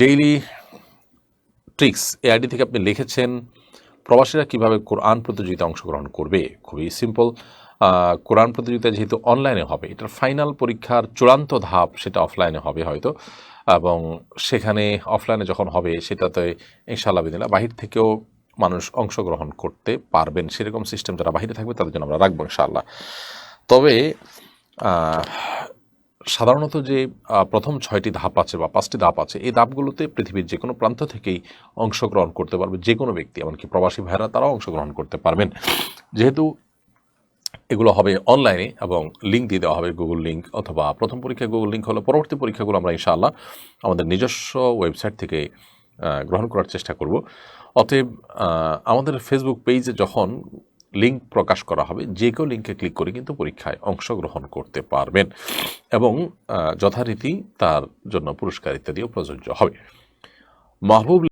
Daily tricks এই ID থেকে আপনি লিখেছেন, প্রবাসীরা কীভাবে কোরআন প্রতিযোগিতায় অংশগ্রহণ করবে? খুবই সিম্পল কোরআন প্রতিযোগিতা যেহেতু অনলাইনে হবে, এটার ফাইনাল পরীক্ষার চূড়ান্ত ধাপ সেটা অফলাইনে হবে হয়তো। এবং সেখানে অফলাইনে যখন হবে, সেটাতে ইনশাআল্লাহ বিদিনা বাহির থেকেও মানুষ অংশগ্রহণ করতে পারবেন। সেরকম সিস্টেম যারা বাহিরে থাকবে, তাদের জন্য আমরা রাখব ইনশাআল্লাহ। তবে সাধারণত যে প্রথম ছয়টি ধাপ আছে বা পাঁচটি ধাপ আছে, এই ধাপগুলোতে পৃথিবীর যে কোনো প্রান্ত থেকেই অংশগ্রহণ করতে পারবে যে কোনো ব্যক্তি। এমনকি প্রবাসী ভাইরা তারাও অংশগ্রহণ করতে পারবেন। যেহেতু এগুলো হবে অনলাইনে এবং লিঙ্ক দিয়ে দেওয়া হবে গুগল লিঙ্ক অথবা প্রথম পরীক্ষা গুগল লিঙ্ক হলে পরবর্তী পরীক্ষাগুলো আমরা ইনশাআল্লাহ আমাদের নিজস্ব ওয়েবসাইট থেকে গ্রহণ করার চেষ্টা করব। অতএব আমাদের ফেসবুক পেজে যখন লিঙ্ক প্রকাশ করা হবে, যে কেউ লিঙ্কে ক্লিক করে কিন্তু পরীক্ষায় অংশগ্রহণ করতে পারবেন এবং যথারীতি তার জন্য পুরস্কার ইত্যাদিও প্রযোজ্য হবে। মাহবুব